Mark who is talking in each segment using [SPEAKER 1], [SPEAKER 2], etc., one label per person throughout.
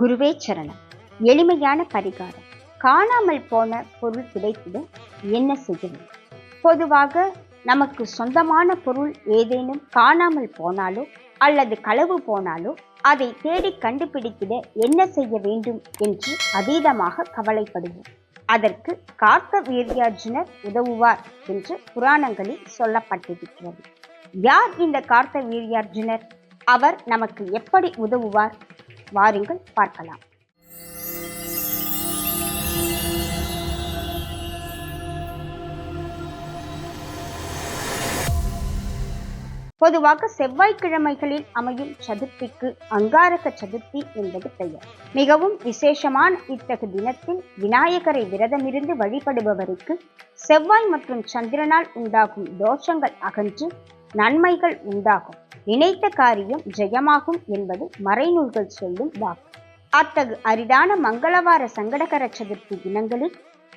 [SPEAKER 1] குருவே சரணம். எளிமையான பரிகாரம். காணாமல் போன பொருள் கிடைத்திட என்ன செய்யணும் பொதுவாக நமக்கு சொந்தமான பொருள் ஏதேனும் காணாமல் போனாலோ அல்லது களவு போனாலோ அதை தேடி கண்டுபிடித்திட என்ன செய்ய வேண்டும் என்று அதீதமாக கவலைப்படுவோம். அதற்கு கார்த்த வீரியார்ஜுனர் உதவுவார் என்று புராணங்களில் சொல்லப்பட்டிருக்கிறது. யார் இந்த கார்த்த வீரியார்ஜுனர்? அவர் நமக்கு எப்படி உதவுவார்? வாருங்கள் பார்க்கலாம். பொதுவாக செவ்வாய்க்கிழமைகளில் அமையும் சதுர்த்திக்கு அங்காரக சதுர்த்தி என்பது பெயர். மிகவும் விசேஷமான இத்தகு தினத்தில் விநாயகரை விரதமிருந்து வழிபடுபவருக்கு செவ்வாய் மற்றும் சந்திரனால் உண்டாகும் தோஷங்கள் அகன்று நன்மைகள் உண்டாகும். நினைத்த காரியம் ஜெயமாகும் என்பது மறைநூல்கள் சொல்லும் வாக்கு. அத்தகு அரிதான மங்களவார சங்கடகர சதுர்த்தி தினங்களில்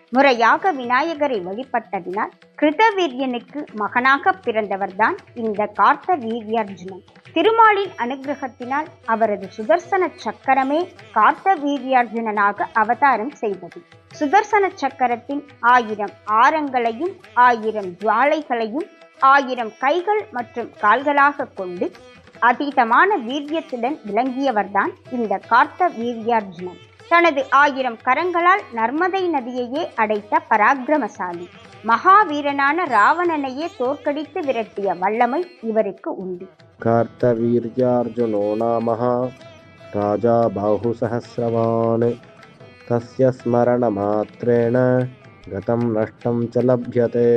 [SPEAKER 1] முறையாக விநாயகரை வழிபட்டதினால் கிருதவீரியனுக்கு மகனாக பிறந்தவர்தான் இந்த கார்த்த வீரியார்ஜுனன் திருமாலின் அனுகிரகத்தினால் அவரது சுதர்சன சக்கரமே கார்த்த வீரியார்ஜுனனாக அவதாரம் செய்தது. சுதர்சன சக்கரத்தின் ஆயிரம் ஆரங்களையும் ஆயிரம் ஜுவாலைகளையும் ஆயிரம் கைகள் மற்றும் கால்களாக கொண்டு அதீதமான வீரியத்துடன் விளங்கியவர்தான் இந்த கார்த்த வீரியார்ஜுனன் தனது ஆயிரம் கரங்களால் நர்மதை நதியையே அடைத்த பராக்கிரமசாலி. மகாவீரனான ராவணனையே தோற்கடித்து விரட்டிய வல்லமை இவருக்கு உண்டு.
[SPEAKER 2] கார்த்தவீர்யார்ஜுனோ நாம ராஜா பாஹு சகசிரவான் தஸ்ய ஸ்மரண மாத்திரேண கதம் நஷ்டம் சலபியதே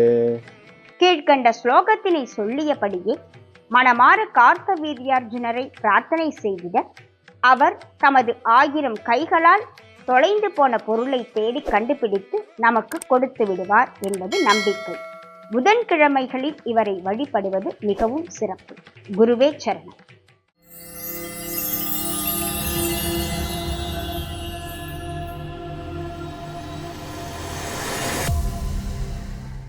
[SPEAKER 1] கீழ்கண்ட ஸ்லோகத்தினை சொல்லியபடியே மனமாற கார்த்த வீரியார்ஜுனரை பிரார்த்தனை செய்திட அவர் தமது ஆயிரம் கைகளால் தொலைந்து போன பொருளை தேடி கண்டுபிடித்து நமக்கு கொடுத்து விடுவார் என்பது நம்பிக்கை. புதன்கிழமைகளில் இவரை வழிபடுவது மிகவும் சிறப்பு. குருவே சரணம்.